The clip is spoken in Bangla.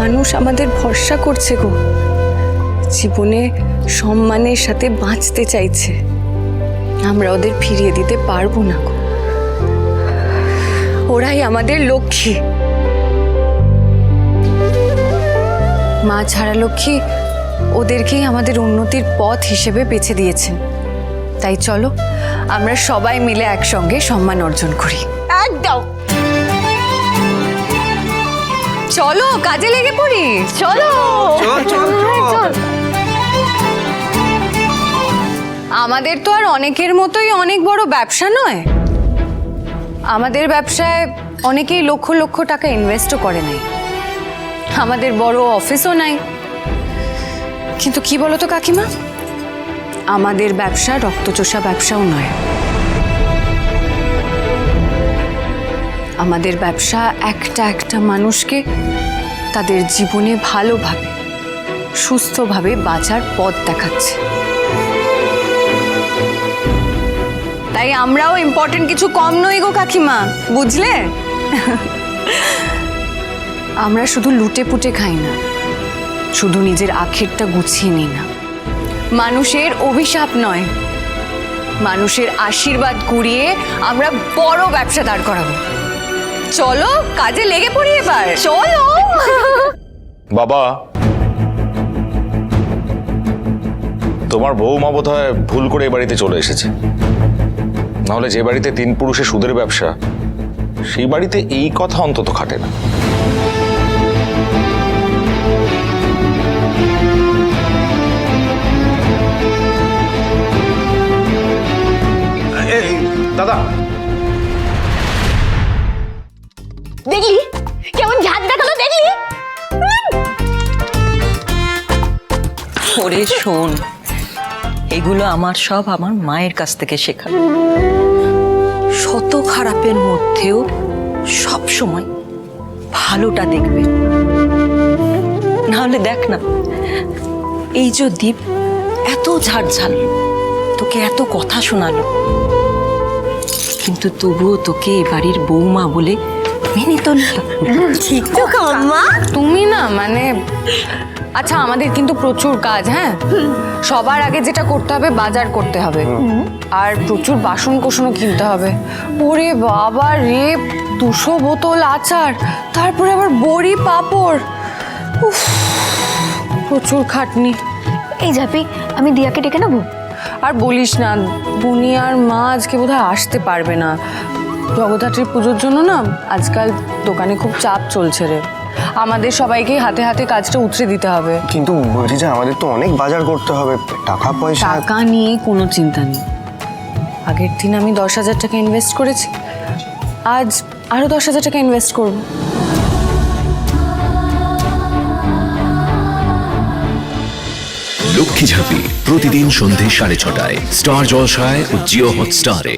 মানুষ আমাদের ভরসা করছে গো। জীবনে সম্মানের সাথে বাঁচতে চাইছে। আমরা ওদের ফিরিয়ে দিতে পারব না গো। ওরাই আমাদের লক্ষ্মী। মা ছাড়া লক্ষ্মী ওদেরকেই আমাদের উন্নতির পথ হিসেবে বেছে দিয়েছেন। তাই চলো, আমরা সবাই মিলে একসঙ্গে সম্মান অর্জন করি। একদম। চলো কাজে লেগে পড়ি। চলো। আমাদের তো আর অনেকের মতোই অনেক বড় ব্যবসা নয়। আমাদের ব্যবসায় অনেকেই লক্ষ লক্ষ টাকা ইনভেস্টও করে নাই। আমাদের বড় অফিসও নাই। কিন্তু কি বলো তো কাকিমা? আমাদের ব্যবসা রক্তচোষা ব্যবসাও নয়। আমাদের ব্যবসা একটা একটা মানুষকে তাদের জীবনে ভালোভাবে, সুস্থভাবে বাঁচার পথ দেখাচ্ছে। তাই আমরাও ইম্পর্টেন্ট কিছু কম নই গো কাকিমা, বুঝলে? আমরা শুধু লুটে পুটে খাই না, শুধু নিজের আখেরটা গুছিয়ে নিই না। মানুষের অভিশাপ নয়, মানুষের আশীর্বাদ কুড়িয়ে আমরা বড় ব্যবসা দাঁড় করাবো। চলো, কাজে লেগে পড়ি এবার। চলো। বাবা, তোমার বৌমা বোধ হয় ভুল করে এ বাড়িতে চলে এসেছে। নাহলে যে বাড়িতে তিন পুরুষের সুদের ব্যবসা, সেই বাড়িতে এই কথা অন্তত খাটে না। দাদা দেখলি কেমন ঝাঁজ দেখাল দেখলি ওরে শোন, এগুলো আমার সব আমার মায়ের কাছ থেকে শেখা শত খারাপের মধ্যেও সব সময় ভালোটা দেখবে। নাহলে দেখ না, এই যে দ্বীপ এত ঝাড়ঝাল তোকে এত কথা শোনালো। কিন্তু তবুও তোকে এ বাড়ির বৌমা বলে মেনে তো ঠিক তো কাম্মা। তুমি না মানে আচ্ছা আমাদের কিন্তু প্রচুর কাজ হ্যাঁ? সবার আগে যেটা করতে হবে বাজার করতে হবে। আর প্রচুর বাসন কোসনও কিনতে হবে। ওরে বাবা রে দুশো বোতল আচার তারপরে আবার বড়ি পাপড়। উফ প্রচুর খাটনি। এই ঝাপি আমি দিয়াকে ডেকে নেব? আর বলিস না বুনিয়ার মা আজকে বোধহয় আসতে পারবে না। জগদ্ধাত্রীর পুজোর জন্য না আজকাল দোকানে খুব চাপ চলছে রে। আমাদের সবাইকে হাতে হাতে কাজটা উতরে দিতে হবে। কিন্তু বলছি যে আমাদের তো অনেক বাজার করতে হবে টাকা পয়সা। টাকা নিয়ে কোনো চিন্তা নেই। আগের দিন আমি দশ হাজার টাকা ইনভেস্ট করেছি আজ আরও দশ হাজার টাকা ইনভেস্ট করব। লক্ষ্মী ঝাঁপি প্রতিদিন সন্ধে সাড়ে ছটায় স্টার জলসায় ও জিও হটস্টারে।